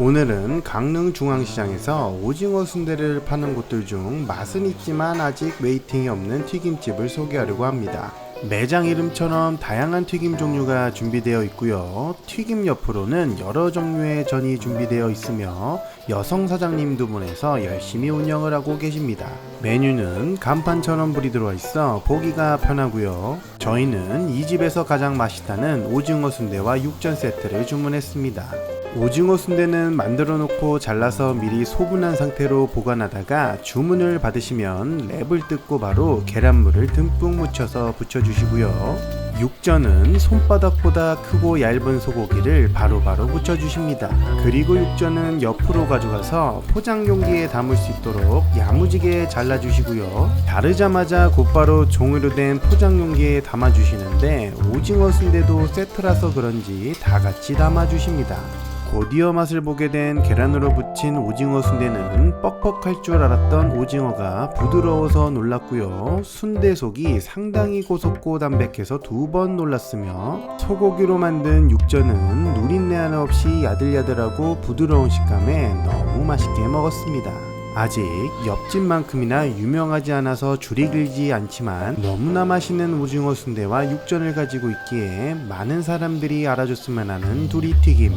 오늘은 강릉 중앙시장에서 오징어 순대를 파는 곳들 중 맛은 있지만 아직 웨이팅이 없는 튀김집을 소개하려고 합니다. 매장 이름처럼 다양한 튀김 종류가 준비되어 있고요. 튀김 옆으로는 여러 종류의 전이 준비되어 있으며 여성 사장님 두 분에서 열심히 운영을 하고 계십니다. 메뉴는 간판처럼 불이 들어와 있어 보기가 편하고요. 저희는 이 집에서 가장 맛있다는 오징어 순대와 육전 세트를 주문했습니다. 오징어 순대는 만들어 놓고 잘라서 미리 소분한 상태로 보관하다가 주문을 받으시면 랩을 뜯고 바로 계란물을 듬뿍 묻혀서 부쳐주시고요. 육전은 손바닥보다 크고 얇은 소고기를 바로바로 묻혀주십니다. 그리고 육전은 옆으로 가져가서 포장 용기에 담을 수 있도록 야무지게 잘라주시고요. 자르자마자 곧바로 종이로 된 포장 용기에 담아주시는데 오징어 순대도 세트라서 그런지 다 같이 담아주십니다. 곧이어 맛을 보게 된 계란으로 부친 오징어 순대는 뻑뻑할 줄 알았던 오징어가 부드러워서 놀랐고요. 순대 속이 상당히 고소고 담백해서 두 번 놀랐으며 소고기로 만든 육전은 누린내 하나 없이 야들야들하고 부드러운 식감에 너무 맛있게 먹었습니다. 아직 옆집만큼이나 유명하지 않아서 줄이 길지 않지만 너무나 맛있는 오징어 순대와 육전을 가지고 있기에 많은 사람들이 알아줬으면 하는 두리튀김